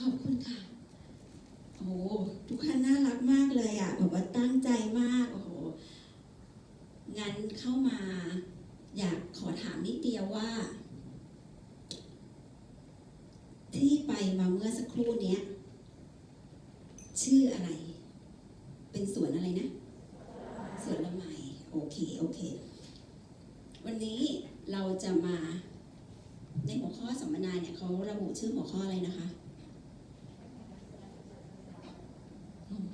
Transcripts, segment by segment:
ขอบคุณค่ะ โอ้โหทุกท่านน่ารักมากเลยอะแบบว่าตั้งใจมาก โอ้โห งั้นเข้ามา อยากขอถามนิดเดียวว่า ที่ไปมาเมื่อสักครู่เนี้ย ชื่ออะไร เป็นสวนอะไรนะ สวนละไมโอเค โอเค วันนี้เราจะมาในหัวข้อสัมมนาเนี่ยเขาระบุชื่อหัวข้ออะไรนะคะอืม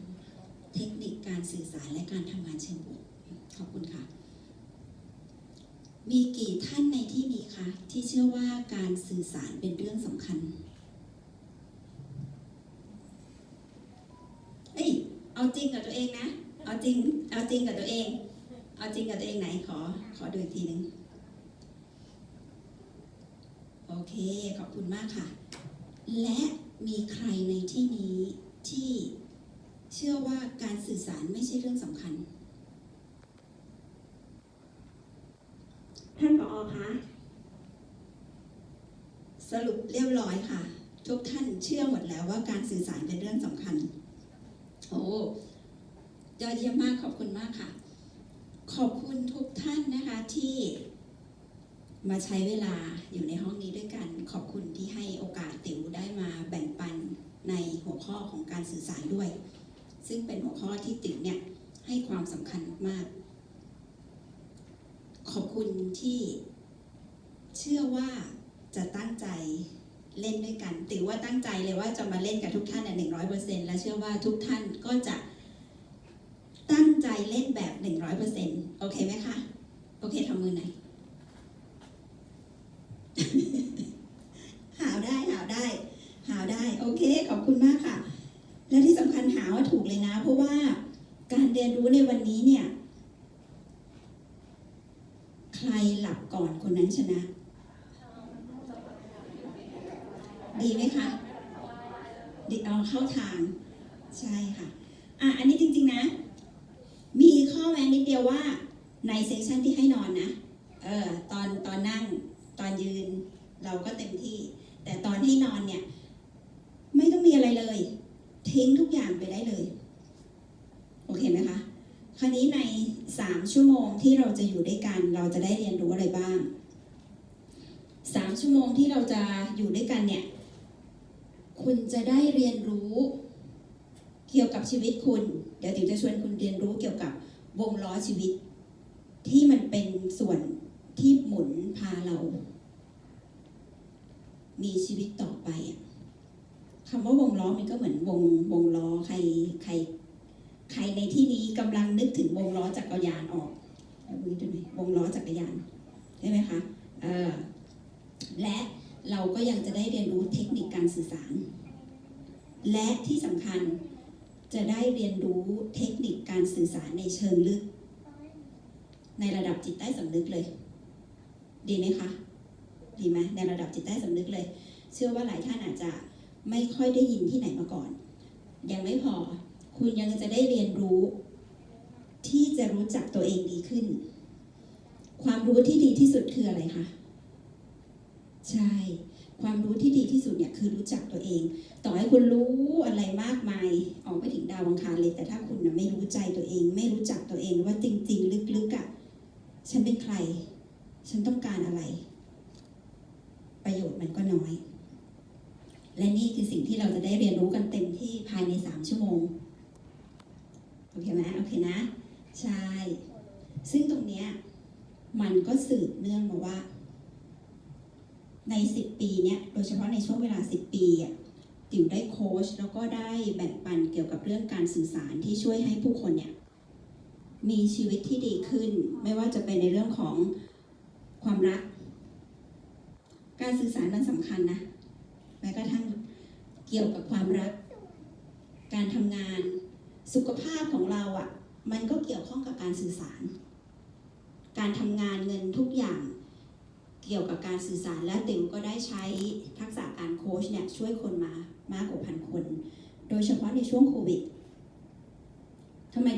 เทคนิคการ สื่อสารและการทำงานเชิงบวกขอบคุณค่ะ มีกี่ท่านในที่นี้คะที่เชื่อว่าการสื่อสารเป็นเรื่องสำคัญ เอ้ย เอาจริงกับตัวเองนะ เอาจริง เอาจริงกับตัวเอง เอาจริงกับตัวเองไหนขอ ขอดูอีกทีหนึ่งโอเค ขอบคุณมากค่ะ และมีใครในที่นี้ที่ เชื่อว่าการสื่อสารไม่ใช่เรื่องสำคัญ ท่านผอคะสรุปเรียบร้อยค่ะ ทุกท่านเชื่อหมดแล้วว่าการสื่อสารเป็นเรื่องสำคัญโอ้ยอดเยี่ยมมากขอบคุณมากค่ะ ขอบคุณทุกท่านนะคะที่มาใช้เวลาอยู่ในห้องนี้ด้วยกัน ขอบคุณที่ให้โอกาสติ๋วได้มาแบ่งปันในหัวข้อของการสื่อสารด้วย ซึ่งเป็นหัวข้อที่ติ๋วเนี่ยให้ความสำคัญมาก ขอบคุณที่เชื่อว่าจะตั้งใจเล่นด้วยกัน ติ๋วว่าตั้งใจเลยว่าจะมาเล่นกับทุกท่านหนึ่งร้อยเปอร์เซ็นและเชื่อว่าทุกท่านก็จะตั้งใจเล่นแบบหนึ่งร้อยเปอร์เซ็นโอเคไหมคะ โอเคทำมือไหนอย หาวได้หาวได้ หาวได้ โอเค ขอบคุณมากค่ะ และที่สำคัญหาว่าถูกเลยนะ เพราะว่าการเรียนรู้ในวันนี้เนี่ย ใครหลับก่อนคนนั้นชนะ ดีไหมคะดีเอาเข้าทาง ใช่ค่ะ อะ อันนี้จริง ๆนะ มีข้อแม้นิดเดียวว่าในเซสชันที่ให้นอนนะ เออตอนตอนนั่งตอนยืนเราก็เต็มที่ แต่ตอนให้นอนเนี่ย ไม่ต้องมีอะไรเลย ทิ้งทุกอย่างไปได้เลย โอเคไหมคะ คราวนี้ใน 3 ชั่วโมงที่เราจะอยู่ด้วยกัน เราจะได้เรียนรู้อะไรบ้าง 3 ชั่วโมงที่เราจะอยู่ด้วยกันเนี่ย คุณจะได้เรียนรู้ เกี่ยวกับชีวิตคุณ เดี๋ยวติ๋วจะชวนคุณเรียนรู้เกี่ยวกับวงล้อชีวิต ที่มันเป็นส่วนที่หมุนพาเรา มีชีวิตต่อไปอะ คำว่าวงล้อมันก็เหมือนวงวงล้อใครใคร ใครในที่นี้กำลังนึกถึงวงล้อจักรยานออกมือดูหน่อยวงล้อจักรยานใช่ไหมคะเออและเราก็ยังจะได้เรียนรู้เทคนิคการสื่อสาร และที่สำคัญจะได้เรียนรู้เทคนิคการสื่อสารในเชิงลึก ในระดับจิตใต้สำนึกเลย ดีไหมคะ ดีไหมในระดับจิตใต้สำนึกเลย เชื่อว่าหลายท่านอาจจะ ไม่ค่อยได้ยินที่ไหนมาก่อน ยังไม่พอ คุณยังจะได้เรียนรู้ ที่จะรู้จักตัวเองดีขึ้น ความรู้ที่ดีที่สุดคืออะไรคะใช่ ความรู้ที่ดีที่สุดเนี่ยคือรู้จักตัวเอง ต่อให้คุณรู้อะไรมากมายออกไปถึงดาวอังคารเลย แต่ถ้าคุณนะไม่รู้ใจตัวเอง ไม่รู้จักตัวเองว่าจริง ๆ ลึกๆอะ่ะฉันเป็นใคร ฉันต้องการอะไร ประโยชน์มันก็น้อย และนี่คือสิ่งที่เราจะได้เรียนรู้กันเต็มที่ภายใน 3 ชั่วโมง โอเคไหมโอเคนะ ใช่ ซึ่งตรงเนี้ยมันก็สืบเนื่องมาว่า ใน 10 ปีเนี้ยโดยเฉพาะในช่วงเวลา 10 ปีอะติ๋วได้โค้ชแล้วก็ได้แบ่งปันเกี่ยวกับเรื่องการสื่อสารที่ช่วยให้ผู้คนเนี่ยมีชีวิตที่ดีขึ้น ไม่ว่าจะเป็นในเรื่องของความรัก การสื่อสารมันสำคัญนะ ม้กระทั่งเกี่ยวกับความรัก การทำงานสุขภาพของเราอะ่ะ มันก็เกี่ยวข้องกับการสื่อสาร การทำงานเงินทุกอย่างเกี่ยวกับการสื่อสารและติ๋วก็ได้ใช้ทักษะการโค้ชเนี่ยช่วยคนมามากกว่าพันคน โดยเฉพาะในช่วงโควิดทำไม